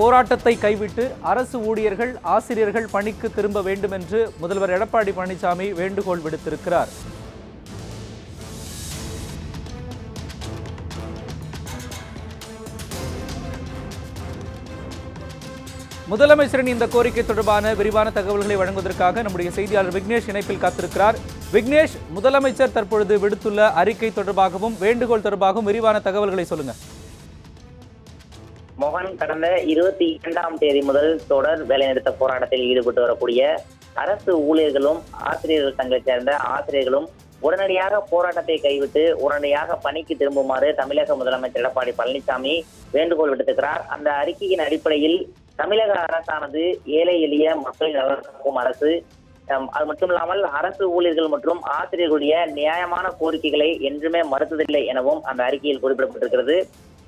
போராட்டத்தை கைவிட்டு அரசு ஊழியர்கள் ஆசிரியர்கள் பணிக்கு திரும்ப வேண்டும் என்று முதல்வர் எடப்பாடி பழனிசாமி வேண்டுகோள் விடுத்திருக்கிறார். முதலமைச்சரின் இந்த கோரிக்கை தொடர்பான விரிவான தகவல்களை வழங்குவதற்காக நம்முடைய செய்தியாளர் விக்னேஷ் இணைப்பில் காத்திருக்கிறார். விக்னேஷ் முதலமைச்சர் தற்பொழுது விடுத்துள்ள அறிக்கை தொடர்பாகவும் வேண்டுகோள் தொடர்பாகவும் விரிவான தகவல்களை சொல்லுங்க. மோகன் கடந்த இருபத்தி இரண்டாம் தேதி முதல் தொடர் வேலைநிறுத்த போராட்டத்தில் ஈடுபட்டு வரக்கூடிய அரசு ஊழியர்களும் ஆசிரியர்கள் சங்கத்தை சேர்ந்த ஆசிரியர்களும் உடனடியாக போராட்டத்தை கைவிட்டு உடனடியாக பணிக்கு திரும்புமாறு தமிழக முதலமைச்சர் எடப்பாடி பழனிசாமி வேண்டுகோள் விடுத்திருக்கிறார். அந்த அறிக்கையின் அடிப்படையில் தமிழக அரசானது ஏழை எளிய மக்கள் நலனுக்கும் அரசு அது மட்டும் இல்லாமல் அரசு ஊழியர்கள் மற்றும் ஆசிரியர்களுடைய நியாயமான கோரிக்கைகளை என்றுமே மறுத்ததில்லை எனவும் அந்த அறிக்கையில் குறிப்பிடப்பட்டிருக்கிறது.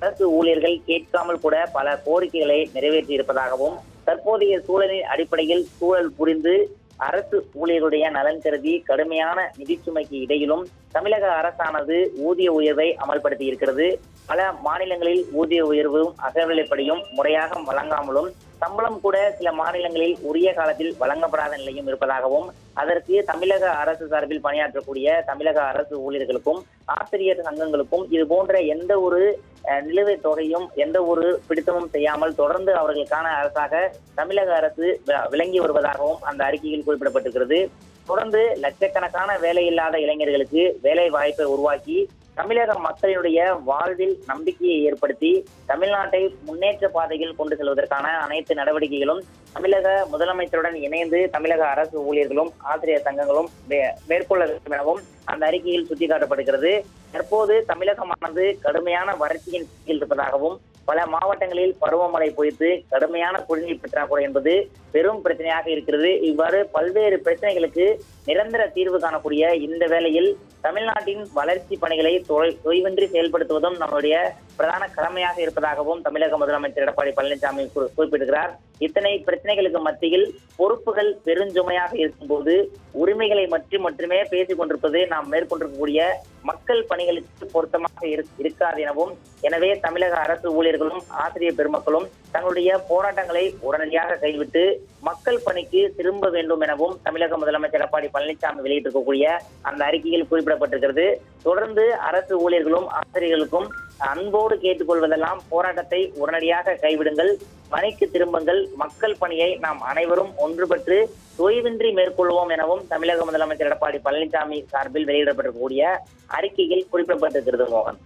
அரசு ஊழியர்கள் கேட்காமல் கூட பல கோரிக்கைகளை நிறைவேற்றி இருப்பதாகவும் தற்போதைய சூழலின் அடிப்படையில் சூழல் புரிந்து அரசு ஊழியர்களுடைய நலன் கருதி கடுமையான நிதிச்சுமைக்கு இடையிலும் தமிழக அரசானது ஊதிய உயர்வை அமல்படுத்தி இருக்கிறது பல மாநிலங்களில் ஊதிய உயர்வும் அகவிலைப்படியும் முறையாக வழங்காமலும் சம்பளம் கூட சில மாநிலங்களில் உரிய காலத்தில் வழங்கப்படாத நிலையும் இருப்பதாகவும் அதற்கு தமிழக அரசு சார்பில் பணியாற்றக்கூடிய தமிழக அரசு ஊழியர்களுக்கும் ஆசிரியர் சங்கங்களுக்கும் இது போன்ற எந்த ஒரு நிலுவைத் தொகையும் எந்த ஒரு பிடித்தமும் செய்யாமல் தொடர்ந்து அவர்களுக்கான அரசாக தமிழக அரசு விளங்கி வருவதாகவும் அந்த அறிக்கையில் குறிப்பிடப்பட்டிருக்கிறது. தொடர்ந்து லட்சக்கணக்கான வேலையில்லாத இளைஞர்களுக்கு வேலை வாய்ப்பை உருவாக்கி தமிழக மக்களினுடைய வாழ்வில் நம்பிக்கையை ஏற்படுத்தி தமிழ்நாட்டை முன்னேற்ற பாதையில் கொண்டு செல்வதற்கான அனைத்து நடவடிக்கைகளும் தமிழக முதலமைச்சருடன் இணைந்து தமிழக அரசு ஊழியர்களும் ஆசிரியர் சங்கங்களும் மேற்கொள்ள வேண்டும் எனவும் அந்த அறிக்கையில் சுட்டிக்காட்டப்படுகிறது. தற்போது தமிழகமானது கடுமையான வறட்சியின் கீழ் இருப்பதாகவும் பல மாவட்டங்களில் பருவமழை பொய்த்து கடுமையான குடிநீர் பற்றாக்குறை என்பது பெரும் பிரச்சனையாக இருக்கிறது. இவ்வாறு பல்வேறு பிரச்சனைகளுக்கு நிரந்தர தீர்வு காணக்கூடிய இந்த வேளையில் தமிழ்நாட்டின் வளர்ச்சி பணிகளை தொலை- தொய்வின்றி செயல்படுத்துவதும் நம்முடைய பிரதான கடமையாக இருப்பதாகவும் தமிழக முதலமைச்சர் எடப்பாடி பழனிசாமி குறி- குறிப்பிடுகிறார். இத்தனை பிரச்சனைகளுக்கு மத்தியில் பொறுப்புகள் பெருஞ்சுமையாக இருக்கும்போது உரிமைகளை பற்றி மட்டுமே பேசிக் கொண்டிருப்பது நாம் மேற்கொண்டிருக்கக்கூடிய மக்கள் பணிகளுக்கு பொருத்தமாக இருக்காது எனவும் எனவே தமிழக அரசு ஊழியர்களும் ஆசிரியர் பெருமக்களும் தங்களுடைய போராட்டங்களை உடனடியாக கைவிட்டு மக்கள் பணிக்கு திரும்ப வேண்டும் எனவும் தமிழக முதலமைச்சர் எடப்பாடி பழனிசாமி வெளியிட்டிருக்கக்கூடிய அந்த அறிக்கையில் குறிப்பிடப்பட்டிருக்கிறது. தொடர்ந்து அரசு ஊழியர்களும் ஆசிரியர்களுக்கும் அன்போடு கேட்டுக்கொள்வதெல்லாம் போராட்டத்தை உடனடியாக கைவிடுங்கள். பணிக்கு திரும்புங்கள். மக்கள் பணியை நாம் அனைவரும் ஒன்றுபட்டு தொய்வின்றி மேற்கொள்வோம் எனவும் தமிழக முதலமைச்சர் எடப்பாடி பழனிசாமி சார்பில் வெளியிடப்பட்டிருக்கக்கூடிய அறிக்கையில் குறிப்பிடப்பட்டிருக்கிறது மோகன்.